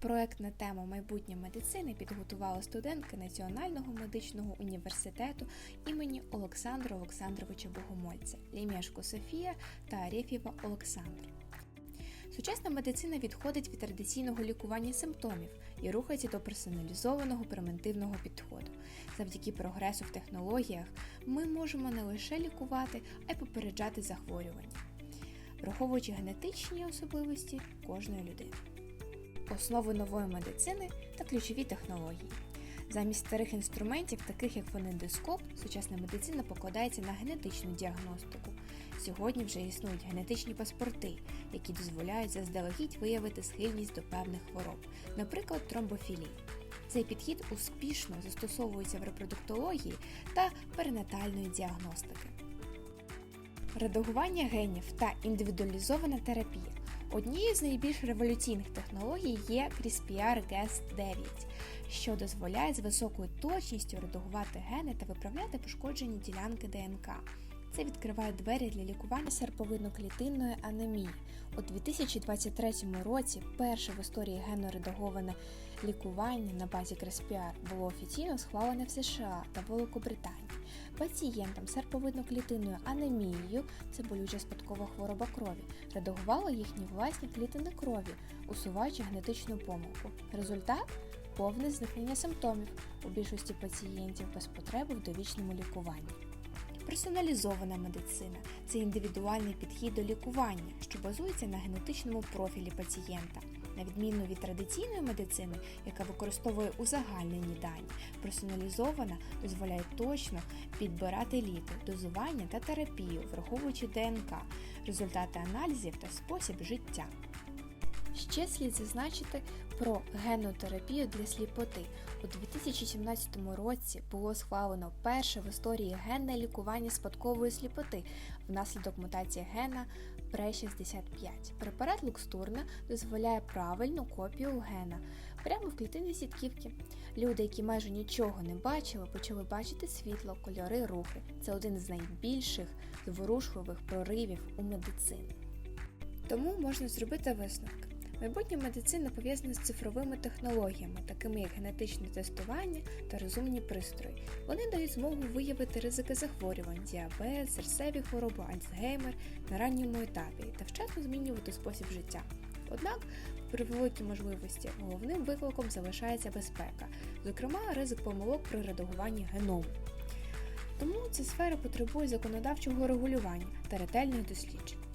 Проект на тему майбутнє медицини підготували студентки Національного медичного університету імені Олександра Олександровича Богомольця, Лімєшко Софія та Арєфєва Олександр. Сучасна медицина відходить від традиційного лікування симптомів і рухається до персоналізованого превентивного підходу. Завдяки прогресу в технологіях ми можемо не лише лікувати, а й попереджати захворювання, враховуючи генетичні особливості кожної людини. Основи нової медицини та ключові технології. Замість старих інструментів, таких як фонендоскоп, сучасна медицина покладається на генетичну діагностику. Сьогодні вже існують генетичні паспорти, які дозволяють заздалегідь виявити схильність до певних хвороб, наприклад, тромбофілії. Цей підхід успішно застосовується в репродуктології та перинатальної діагностики. Редагування генів та індивідуалізована терапія. Однією з найбільш революційних технологій є CRISPR-Cas9, що дозволяє з високою точністю редагувати гени та виправляти пошкоджені ділянки ДНК. Це відкриває двері для лікування серповидно-клітинної анемії. У 2023 році перше в історії генно-редаговане лікування на базі CRISPR було офіційно схвалене в США та Великобританії. Пацієнтам з серповидно-клітинною анемією, це болюча спадкова хвороба крові, редагували їхні власні клітини крові, усуваючи генетичну помилку. Результат повне зникнення симптомів у більшості пацієнтів без потреби в довічному лікуванні. Персоналізована медицина це індивідуальний підхід до лікування, що базується на генетичному профілі пацієнта. На відміну від традиційної медицини, яка використовує узагальнені дані, персоналізована дозволяє точно підбирати ліки, дозування та терапію, враховуючи ДНК, результати аналізів та спосіб життя. Ще слід зазначити про генотерапію для сліпоти. У 2017 році було схвалено перше в історії генне лікування спадкової сліпоти внаслідок мутації гена PRE65. Препарат Лукстурна дозволяє правильну копію гена прямо в клітині сітківки. Люди, які майже нічого не бачили, почали бачити світло, кольори, рухи. Це один з найбільших зворушливих проривів у медицині. Тому можна зробити висновки. Майбутня медицина пов'язана з цифровими технологіями, такими як генетичне тестування та розумні пристрої. Вони дають змогу виявити ризики захворювань, діабет, серцеві хвороби, Альцгеймер на ранньому етапі та вчасно змінювати спосіб життя. Однак, при великій можливості головним викликом залишається безпека, зокрема ризик помилок при редагуванні геному. Тому ця сфера потребує законодавчого регулювання та ретельних досліджень.